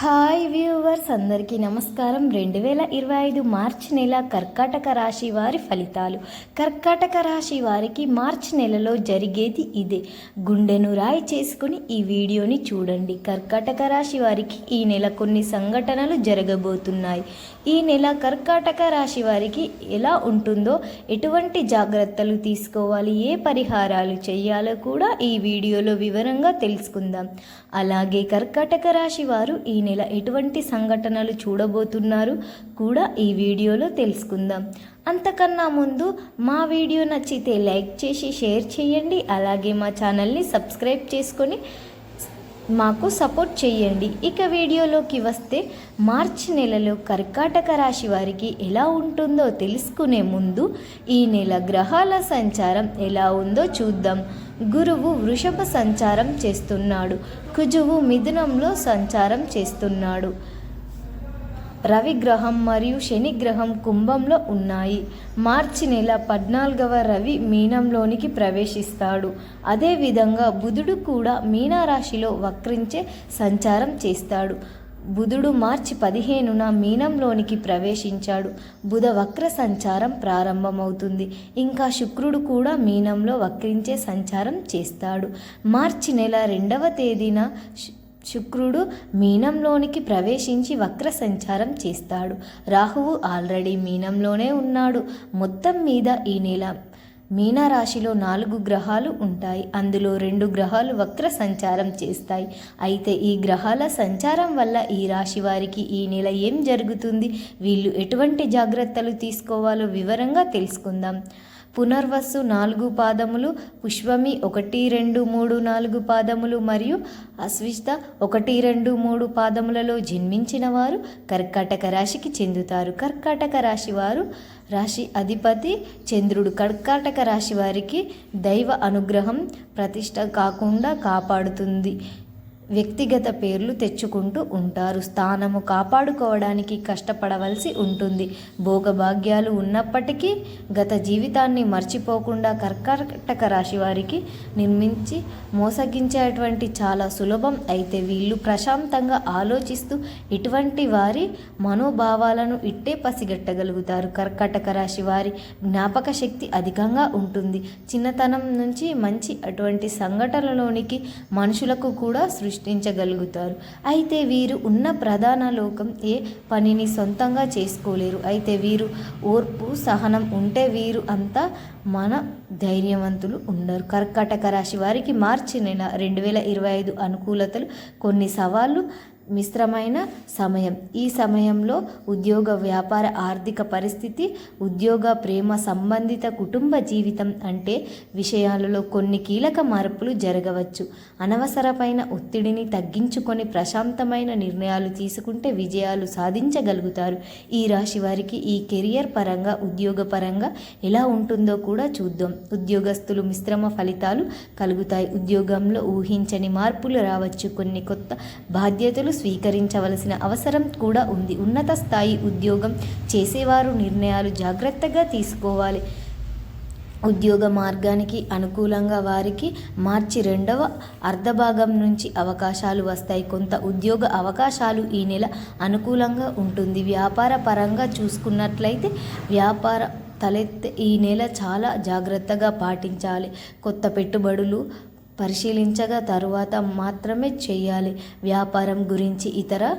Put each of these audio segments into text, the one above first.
Hi viewers అందరికీ నమస్కారం. రెండు వేల ఇరవై ఐదు మార్చి నెల కర్కాటక రాశి వారి ఫలితాలు. కర్కాటక రాశి వారికి మార్చి నెలలో జరిగేది ఇదే. గుండెను రాయి చేసుకుని ఈ వీడియోని చూడండి. కర్కాటక రాశి వారికి ఈ నెల కొన్ని సంఘటనలు జరగబోతున్నాయి. ఈ నెల కర్కాటక రాశి వారికి ఎలా ఉంటుందో ఎటువంటి జాగ్రత్తలు తీసుకోవాలి ఏ పరిహారాలు చేయాలో కూడా ఈ వీడియోలో వివరంగా తెలుసుకుందాం. అలాగే కర్కాటక రాశి వారు ఈ నెల ఎటువంటి సంఘటనలు చూడబోతున్నారు కూడా ఈ వీడియోలో తెలుసుకుందాం. అంతకన్నా ముందు మా వీడియో నచ్చితే లైక్ చేసి షేర్ చేయండి. అలాగే మా ఛానల్ని సబ్స్క్రైబ్ చేసుకొని మాకు సపోర్ట్ చేయండి. ఇక వీడియోలోకి వస్తే మార్చి నెలలో కర్కాటక రాశి వారికి ఎలా ఉంటుందో తెలుసుకునే ముందు ఈ నెల గ్రహాల సంచారం ఎలా ఉందో చూద్దాం. గురువు వృషభ సంచారం చేస్తున్నాడు. కుజువు మిథునంలో సంచారం చేస్తున్నాడు. రవి గ్రహం మరియు శని గ్రహం కుంభంలో ఉన్నాయి. మార్చి నెల పద్నాలుగవ రవి మీనంలోనికి ప్రవేశిస్తాడు. అదేవిధంగా బుధుడు కూడా మీనారాశిలో వక్రించే సంచారం చేస్తాడు. బుధుడు మార్చి పదిహేనున మీనంలోనికి ప్రవేశించాడు. బుధ వక్ర సంచారం ప్రారంభమవుతుంది. ఇంకా శుక్రుడు కూడా మీనంలో వక్రించే సంచారం చేస్తాడు. మార్చి నెల రెండవ తేదీన శుక్రుడు మీనంలోనికి ప్రవేశించి వక్ర సంచారం చేస్తాడు. రాహువు ఆల్రెడీ మీనంలోనే ఉన్నాడు. మొత్తం మీద ఈ నెల మీనరాశిలో నాలుగు గ్రహాలు ఉంటాయి. అందులో రెండు గ్రహాలు వక్ర సంచారం చేస్తాయి. అయితే ఈ గ్రహాల సంచారం వల్ల ఈ రాశి వారికి ఈ నెల ఏం జరుగుతుంది? వీళ్ళు ఎటువంటి జాగ్రత్తలు తీసుకోవాలో వివరంగా తెలుసుకుందాం. పునర్వస్సు నాలుగు పాదములు పుష్పమి ఒకటి రెండు మూడు నాలుగు పాదములు మరియు అస్విష్ట ఒకటి రెండు మూడు పాదములలో జన్మించిన వారు కర్కాటక రాశికి చెందుతారు. కర్కాటక రాశి వారు రాశి అధిపతి చంద్రుడు. కర్కాటక రాశి వారికి దైవ అనుగ్రహం ప్రతిష్ట కాకుండా కాపాడుతుంది. వ్యక్తిగత పేర్లు తెచ్చుకుంటూ ఉంటారు. స్థానము కాపాడుకోవడానికి కష్టపడవలసి ఉంటుంది. భోగభాగ్యాలు ఉన్నప్పటికీ గత జీవితాన్ని మర్చిపోకుండా కర్కాటక రాశి వారికి నిర్మించి మోసగించేటువంటి చాలా సులభం అయితే వీళ్ళు ప్రశాంతంగా ఆలోచిస్తూ ఇటువంటి వారి మనోభావాలను ఇట్టే పసిగట్టగలుగుతారు. కర్కాటక రాశి వారి జ్ఞాపక శక్తి అధికంగా ఉంటుంది. చిన్నతనం నుంచి మంచి అటువంటి సంఘటనలోనికి మనుషులకు కూడా సృష్టి సృష్టించగలుగుతారు. అయితే వీరు ఉన్న ప్రధాన లోకం ఏ పనిని సొంతంగా చేసుకోలేరు. అయితే వీరు ఓర్పు సహనం ఉంటే వీరు అంతా మన ధైర్యవంతులు ఉండరు. కర్కాటక రాశి వారికి మార్చి నెల రెండు వేల ఇరవై ఐదు అనుకూలతలు కొన్ని సవాళ్ళు మిశ్రమైన సమయం. ఈ సమయంలో ఉద్యోగ వ్యాపార ఆర్థిక పరిస్థితి ఉద్యోగ ప్రేమ సంబంధిత కుటుంబ జీవితం అంటే విషయాలలో కొన్ని కీలక మార్పులు జరగవచ్చు. అనవసరమైన ఒత్తిడిని తగ్గించుకొని ప్రశాంతమైన నిర్ణయాలు తీసుకుంటే విజయాలు సాధించగలుగుతారు. ఈ రాశి వారికి ఈ కెరియర్ పరంగా ఉద్యోగ పరంగా ఎలా ఉంటుందో కూడా చూద్దాం. ఉద్యోగస్తులు మిశ్రమ ఫలితాలు కలుగుతాయి. ఉద్యోగంలో ఊహించని మార్పులు రావచ్చు. కొన్ని కొత్త బాధ్యతలు స్వీకరించవలసిన అవసరం కూడా ఉంది. ఉన్నత స్థాయి ఉద్యోగం చేసేవారు నిర్ణయాలు జాగ్రత్తగా తీసుకోవాలి. ఉద్యోగ మార్గానికి అనుకూలంగా వారికి మార్చి రెండవ అర్ధభాగం నుంచి అవకాశాలు వస్తాయి. కొంత ఉద్యోగ అవకాశాలు ఈ నెల అనుకూలంగా ఉంటుంది. వ్యాపార పరంగా చూసుకున్నట్లయితే వ్యాపార తలెత్తే ఈ నెల చాలా జాగ్రత్తగా పాటించాలి. కొత్త పెట్టుబడులు పరిశీలించగా తరువాత మాత్రమే చేయాలి వ్యాపారం గురించి ఇతర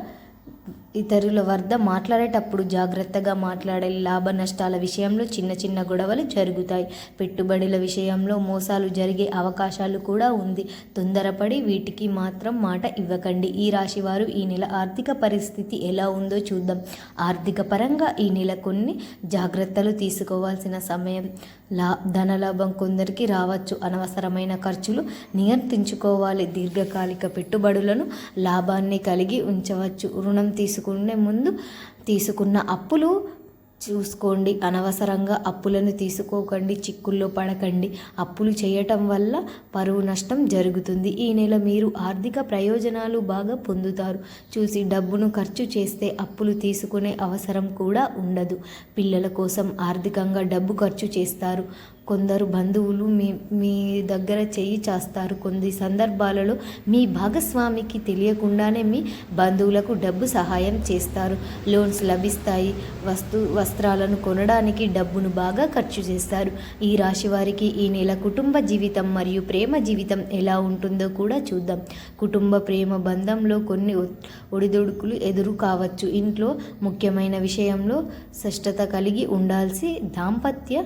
ఇతరుల వద్ద మాట్లాడేటప్పుడు జాగ్రత్తగా మాట్లాడాలి లాభ నష్టాల విషయంలో చిన్న చిన్న గొడవలు జరుగుతాయి. పెట్టుబడుల విషయంలో మోసాలు జరిగే అవకాశాలు కూడా ఉంది. తొందరపడి వీటికి మాత్రం మాట ఇవ్వకండి. ఈ రాశి వారు ఈ నెల ఆర్థిక పరిస్థితి ఎలా ఉందో చూద్దాం. ఆర్థిక పరంగా ఈ నెల కొన్ని జాగ్రత్తలు తీసుకోవాల్సిన సమయం లా ధనలాభం కొందరికి రావచ్చు. అనవసరమైన ఖర్చులు నియంత్రించుకోవాలి. దీర్ఘకాలిక పెట్టుబడులను లాభాన్ని కలిగి ఉంచవచ్చు. రుణం తీసుకునే ముందు తీసుకున్న అప్పులు చూసుకోండి. అనవసరంగా అప్పులను తీసుకోకండి చిక్కుల్లో పడకండి. అప్పులు చేయటం వల్ల పరువు నష్టం జరుగుతుంది. ఈ నెల మీరు ఆర్థిక ప్రయోజనాలు బాగా పొందుతారు. చూసి డబ్బును ఖర్చు చేస్తే అప్పులు తీసుకునే అవసరం కూడా ఉండదు. పిల్లల కోసం ఆర్థికంగా డబ్బు ఖర్చు చేస్తారు. కొందరు బంధువులు మీ మీ దగ్గర చేయి చేస్తారు. కొన్ని సందర్భాలలో మీ భాగస్వామికి తెలియకుండానే మీ బంధువులకు డబ్బు సహాయం చేస్తారు. లోన్స్ లభిస్తాయి. వస్తు వస్త్రాలను కొనడానికి డబ్బును బాగా ఖర్చు చేస్తారు. ఈ రాశి వారికి ఈ నెల కుటుంబ జీవితం మరియు ప్రేమ జీవితం ఎలా ఉంటుందో కూడా చూద్దాం. కుటుంబ ప్రేమ బంధంలో కొన్ని ఒడిదొడుకులు ఒడిదుడుకులు ఎదురు కావచ్చు. ఇంట్లో ముఖ్యమైన విషయంలో స్పష్టత కలిగి ఉండాల్సి దాంపత్య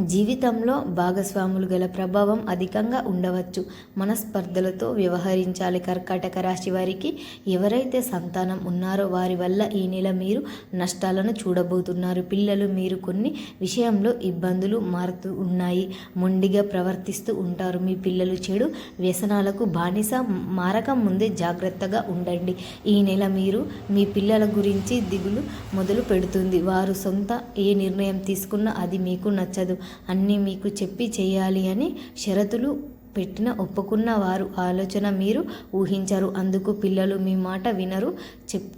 జీవితంలో భాగస్వాములు గల ప్రభావం అధికంగా ఉండవచ్చు. మనస్పర్ధలతో వ్యవహరించాలి. కర్కాటక రాశి వారికి ఎవరైతే సంతానం ఉన్నారో వారి వల్ల ఈ నెల మీరు నష్టాలను చూడబోతున్నారు. పిల్లలు మీరు కొన్ని విషయంలో ఇబ్బందులు మారుతూ ఉన్నాయి. మొండిగా ప్రవర్తిస్తూ ఉంటారు. మీ పిల్లలు చెడు వ్యసనాలకు బానిస మారకం ముందే జాగ్రత్తగా ఉండండి. ఈ నెల మీరు మీ పిల్లల గురించి దిగులు మొదలు పెడుతుంది. వారు సొంత ఏ నిర్ణయం తీసుకున్నా అది మీకు నచ్చదు. అన్నీ మీకు చెప్పి చేయాలి అని షరతులు పెట్టిన ఒప్పుకున్న వారు ఆలోచన మీరు ఊహించరు. అందుకు పిల్లలు మీ మాట వినరు. చెప్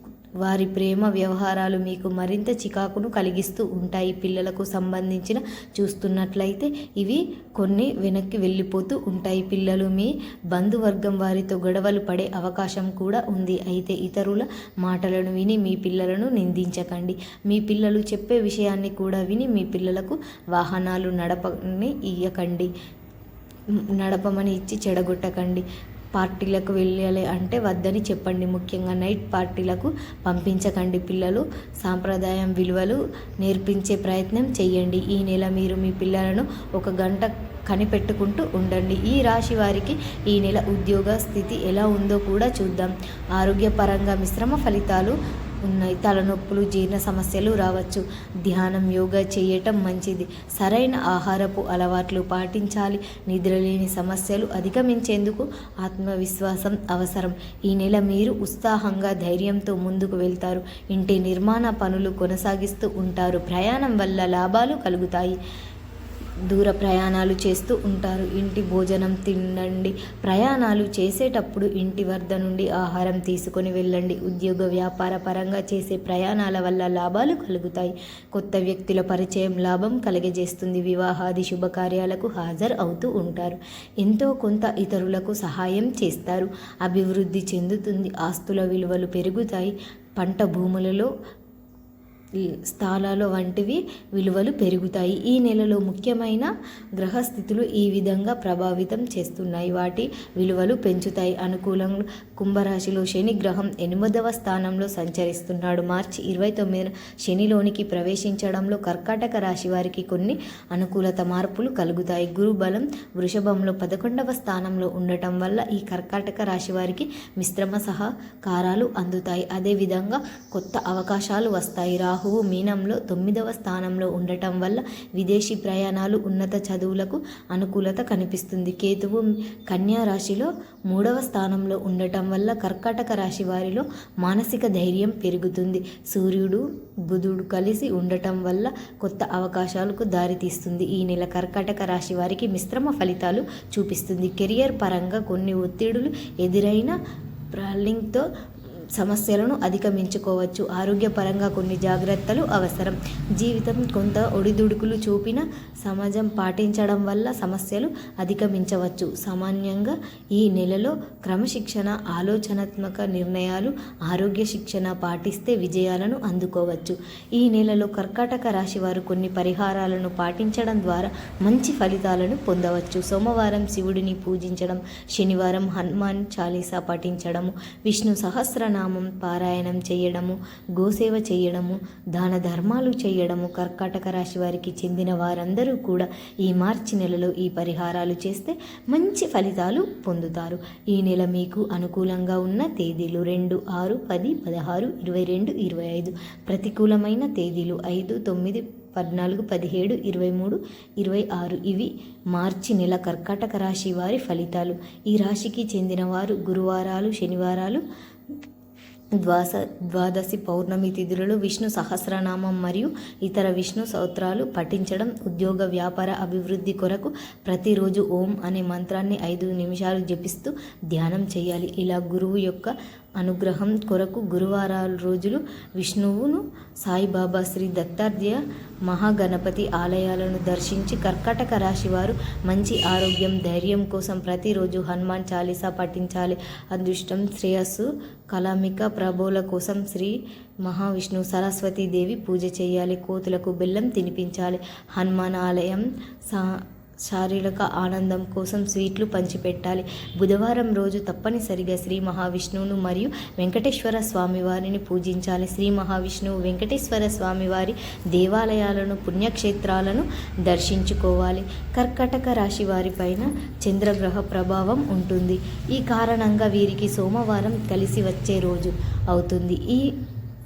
వారి ప్రేమ వ్యవహారాలు మీకు మరింత చికాకును కలిగిస్తూ ఉంటాయి. పిల్లలకు సంబంధించిన చూస్తున్నట్లయితే ఇవి కొన్ని వెనక్కి వెళ్ళిపోతూ ఉంటాయి. పిల్లలు మీ బంధువర్గం వారితో గొడవలు పడే అవకాశం కూడా ఉంది. అయితే ఇతరుల మాటలను విని మీ పిల్లలను నిందించకండి. మీ పిల్లలు చెప్పే విషయాన్ని కూడా విని మీ పిల్లలకు వాహనాలు నడపని ఇయ్యకండి. నడపమని ఇచ్చి చెడగొట్టకండి. పార్టీలకు వెళ్ళాలి అంటే వద్దని చెప్పండి. ముఖ్యంగా నైట్ పార్టీలకు పంపించకండి పిల్లలు. సాంప్రదాయం విలువలు నేర్పించే ప్రయత్నం చేయండి ఈ నెల మీరు మీ పిల్లలను ఒక గంట కనిపెట్టుకుంటూ ఉండండి. ఈ రాశి వారికి ఈ నెల ఉద్యోగ స్థితి ఎలా ఉందో కూడా చూద్దాం. ఆరోగ్యపరంగా మిశ్రమ ఫలితాలు ఉన్నాయి. తలనొప్పులు జీర్ణ సమస్యలు రావచ్చు. ధ్యానం యోగా చేయటం మంచిది. సరైన ఆహారపు అలవాట్లు పాటించాలి. నిద్రలేని సమస్యలు అధిగమించేందుకు ఆత్మవిశ్వాసం అవసరం. ఈ నెల మీరు ఉత్సాహంగా ధైర్యంతో ముందుకు వెళ్తారు. ఇంటి నిర్మాణ పనులు కొనసాగిస్తూ ఉంటారు. ప్రయాణం వల్ల లాభాలు కలుగుతాయి. దూర ప్రయాణాలు చేస్తూ ఉంటారు. ఇంటి భోజనం తినండి. ప్రయాణాలు చేసేటప్పుడు ఇంటి వద్ద నుండి ఆహారం తీసుకొని వెళ్ళండి. ఉద్యోగ వ్యాపార పరంగా చేసే ప్రయాణాల వల్ల లాభాలు కలుగుతాయి. కొత్త వ్యక్తుల పరిచయం లాభం కలిగజేస్తుంది. వివాహాది శుభకార్యాలకు హాజరు అవుతూ ఉంటారు. ఎంతో కొంత ఇతరులకు సహాయం చేస్తారు. అభివృద్ధి చెందుతుంది. ఆస్తుల విలువలు పెరుగుతాయి. పంట భూములలో స్థానాలు వంటివి విలువలు పెరుగుతాయి. ఈ నెలలో ముఖ్యమైన గ్రహస్థితులు ఈ విధంగా ప్రభావితం చేస్తున్నాయి. వాటి విలువలు పెంచుతాయి. అనుకూలంగా కుంభరాశిలో శని గ్రహం ఎనిమిదవ స్థానంలో సంచరిస్తున్నాడు. మార్చి ఇరవై తొమ్మిదిన శనిలోనికి ప్రవేశించడంలో కర్కాటక రాశి వారికి కొన్ని అనుకూలత మార్పులు కలుగుతాయి. గురు బలం వృషభంలో పదకొండవ స్థానంలో ఉండటం వల్ల ఈ కర్కాటక రాశి వారికి మిశ్రమ సహకారాలు అందుతాయి. అదేవిధంగా కొత్త అవకాశాలు వస్తాయి. రాహువు మీనంలో తొమ్మిదవ స్థానంలో ఉండటం వల్ల విదేశీ ప్రయాణాలు ఉన్నత చదువులకు అనుకూలత కనిపిస్తుంది. కేతువు కన్యా రాశిలో మూడవ స్థానంలో ఉండటం వల్ల కర్కాటక రాశి వారిలో మానసిక ధైర్యం పెరుగుతుంది. సూర్యుడు బుధుడు కలిసి ఉండటం వల్ల కొత్త అవకాశాలకు దారితీస్తుంది ఈ నెల కర్కాటక రాశి వారికి మిశ్రమ ఫలితాలు చూపిస్తుంది. కెరియర్ పరంగా కొన్ని ఒత్తిడులు ఎదురైన ప్రాలింగ్తో సమస్యలను అధిగమించుకోవచ్చు. ఆరోగ్యపరంగా కొన్ని జాగ్రత్తలు అవసరం. జీవితం కొంత ఒడిదుడుకులు చూపిన సమాజం పాటించడం వల్ల సమస్యలు అధిగమించవచ్చు. సామాన్యంగా ఈ నెలలో క్రమశిక్షణ ఆలోచనాత్మక నిర్ణయాలు ఆరోగ్య శిక్షణ పాటిస్తే విజయాలను అందుకోవచ్చు. ఈ నెలలో కర్కాటక రాశి వారు కొన్ని పరిహారాలను పాటించడం ద్వారా మంచి ఫలితాలను పొందవచ్చు. సోమవారం శివుడిని పూజించడం శనివారం హనుమాన్ చాలీసా పఠించడము విష్ణు సహస్రనామం పారాయణం చేయడము గోసేవ చేయడము దాన ధర్మాలు చేయడము కర్కాటక రాశి వారికి చెందిన వారందరూ కూడా ఈ మార్చి నెలలో ఈ పరిహారాలు చేస్తే మంచి ఫలితాలు పొందుతారు. ఈ నెల మీకు అనుకూలంగా ఉన్న తేదీలు రెండు ఆరు పది పదహారు ఇరవై రెండు ఇరవై ఐదు. ప్రతికూలమైన తేదీలు ఐదు తొమ్మిది పద్నాలుగు పదిహేడు ఇరవై మూడు ఇరవై ఆరు. ఇవి మార్చి నెల కర్కాటక రాశి వారి ఫలితాలు. ఈ రాశికి చెందిన వారు గురువారాలు శనివారాలు ద్వాస ద్వాదశి పౌర్ణమి తిథులలో విష్ణు సహస్రనామం మరియు ఇతర విష్ణు సౌత్రాలు పఠించడం ఉద్యోగ వ్యాపార అభివృద్ధి కొరకు ప్రతిరోజు ఓం అనే మంత్రాన్ని ఐదు నిమిషాలు జపిస్తూ ధ్యానం చేయాలి. ఇలా గురువు యొక్క అనుగ్రహం కొరకు గురువారాల రోజులు విష్ణువును సాయిబాబా శ్రీ దత్తాత్రేయ మహాగణపతి ఆలయాలను దర్శించి కర్కటక రాశి వారు మంచి ఆరోగ్యం ధైర్యం కోసం ప్రతిరోజు హనుమాన్ చాలీసా పఠించాలి. అదృష్టం శ్రేయస్సు కలామిక ప్రభోల కోసం శ్రీ మహావిష్ణు సరస్వతీదేవి పూజ చేయాలి. కోతులకు బెల్లం తినిపించాలి. హనుమాన్ ఆలయం సా శారీరక ఆనందం కోసం స్వీట్లు పంచిపెట్టాలి. బుధవారం రోజు తప్పనిసరిగా శ్రీ మహావిష్ణువును మరియు వెంకటేశ్వర స్వామివారిని పూజించాలి. శ్రీ మహావిష్ణువు వెంకటేశ్వర స్వామివారి దేవాలయాలను పుణ్యక్షేత్రాలను దర్శించుకోవాలి. కర్కటక రాశి వారిపైన చంద్రగ్రహ ప్రభావం ఉంటుంది. ఈ కారణంగా వీరికి సోమవారం కలిసి వచ్చే రోజు అవుతుంది. ఈ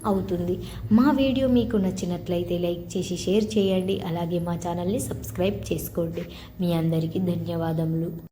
అవుతుంది. మా వీడియో మీకు నచ్చినట్లయితే లైక్ చేసి షేర్ చేయండి. అలాగే మా ఛానల్ని సబ్స్క్రైబ్ చేసుకోండి. మీ అందరికీ ధన్యవాదములు.